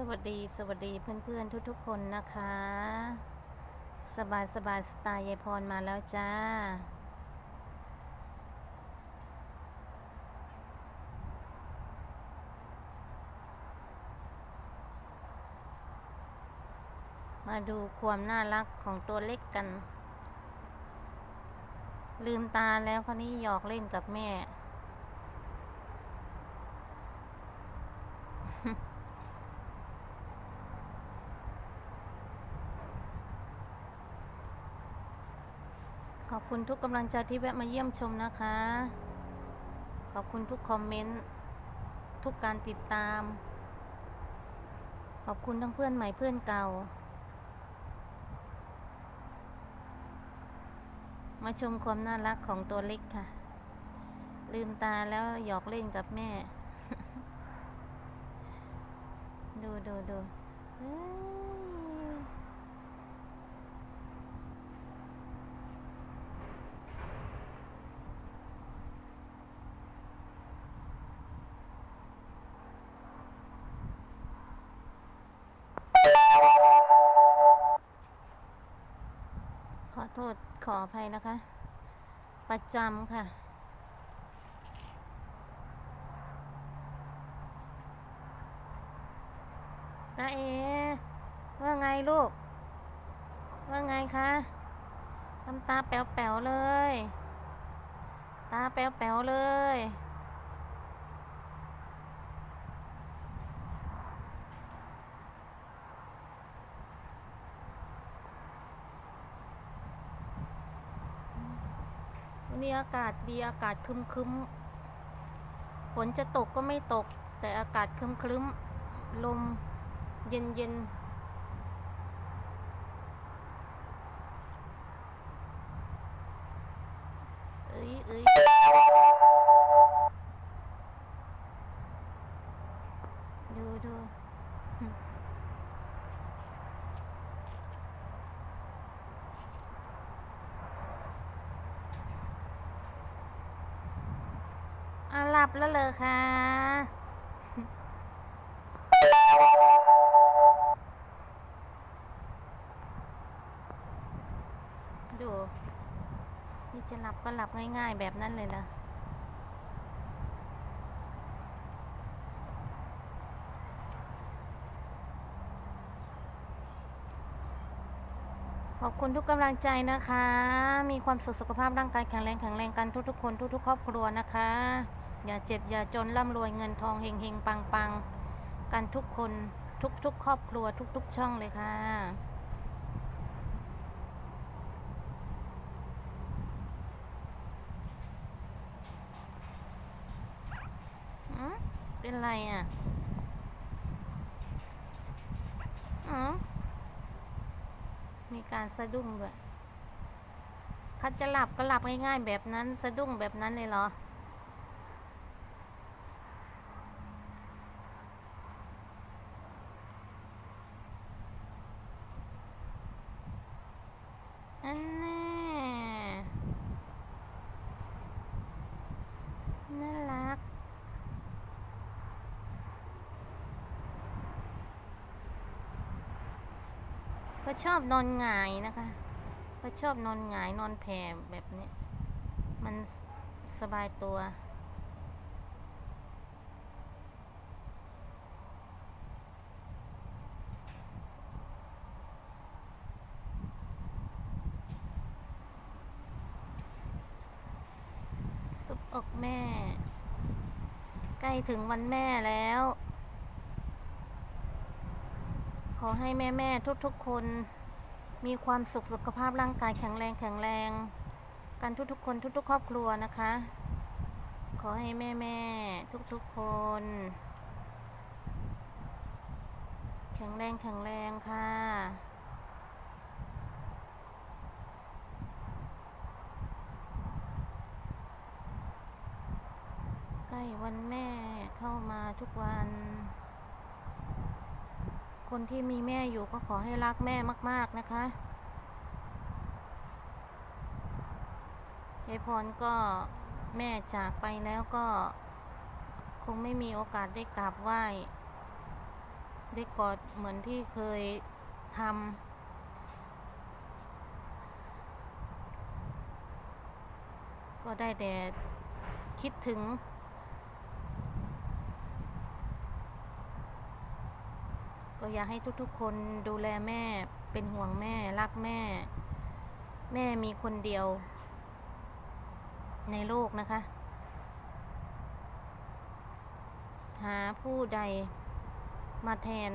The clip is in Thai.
สวัสดีสวัสดีเพื่อนๆ ทุกๆคนนะคะ สบายสบายสไตล์ยายพรมาแล้วจ้า มาดูความน่ารักของตัวเล็กกัน ลืมตาแล้วคราวนี้หยอกเล่นกับแม่ ขอบคุณทุกกำลังใจที่แวะมาเยี่ยมชมนะคะ ขอบคุณทุกคอมเมนต์ ทุกการติดตาม ขอบคุณทั้งเพื่อนใหม่เพื่อนเก่า มาชมความน่ารักของตัวเล็กค่ะ ลืมตาแล้วหยอกเล่นกับแม่ ดูดูดู โทษขออภัยนะคะ ประจำค่ะ นาเอ ว่าไงลูก ว่าไงคะทำตาแป๋วๆเลย ตาแป๋วๆเลย วันนี้อากาศดีอากาศคึมคึมฝนจะตกก็ไม่ตก แต่อากาศคึมครึมลมเย็นเย็นเอ้ยเอ้ยดูดูหึอะหลับ แล้วเลยค่ะดูนี่จะหลับก็หลับง่ายๆแบบนั้นเลยนะขอบคุณทุกกำลังใจนะคะ มีความสุขสุขภาพร่างกายแข็งแรงแข็งแรงกันทุกๆคนทุกๆครอบครัวนะคะ อย่าเจ็บ อย่าจนร่ำรวยเงินทองเฮงเฮงปังปังกันทุกคนทุกๆครอบครัวทุกๆช่องเลยค่ะ เป็นไรอะอืมมีการสะดุ้งด้วยคัดจะหลับก็หลับง่ายๆแบบนั้น สะดุ้งแบบนั้นเลยเหรอ อันแน่น่ารัก เขาชอบนอนหงายนะคะเขาชอบนอนหงายนอนแผ่แบบนี้ มันสบายตัว สุบ อกแม่ ใกล้ถึงวันแม่แล้ว ขอให้แม่แม่ๆทุกๆคน มีความสุขสุขภาพร่างกายแข็งแรงแข็งแรง กันทุกๆคนทุกๆ ครอบครัวนะคะ ขอให้แม่แม่ๆทุกๆคน แข็งแรงแข็งแรงค่ะ ใกล้ วันแม่เข้ามาทุกวัน คนที่มีแม่อยู่ก็ขอให้รักแม่มาก ๆ นะคะยายพรก็แม่จากไปแล้วก็คงไม่มีโอกาสได้กราบไหว้ ได้กอดเหมือนที่เคยทำก็ได้แต่คิดถึง ก็อยากให้ทุกๆ คนดูแลแม่ เป็นห่วงแม่ รักแม่ แม่มีคนเดียว ในโลกนะคะ หาผู้ใดมาแทน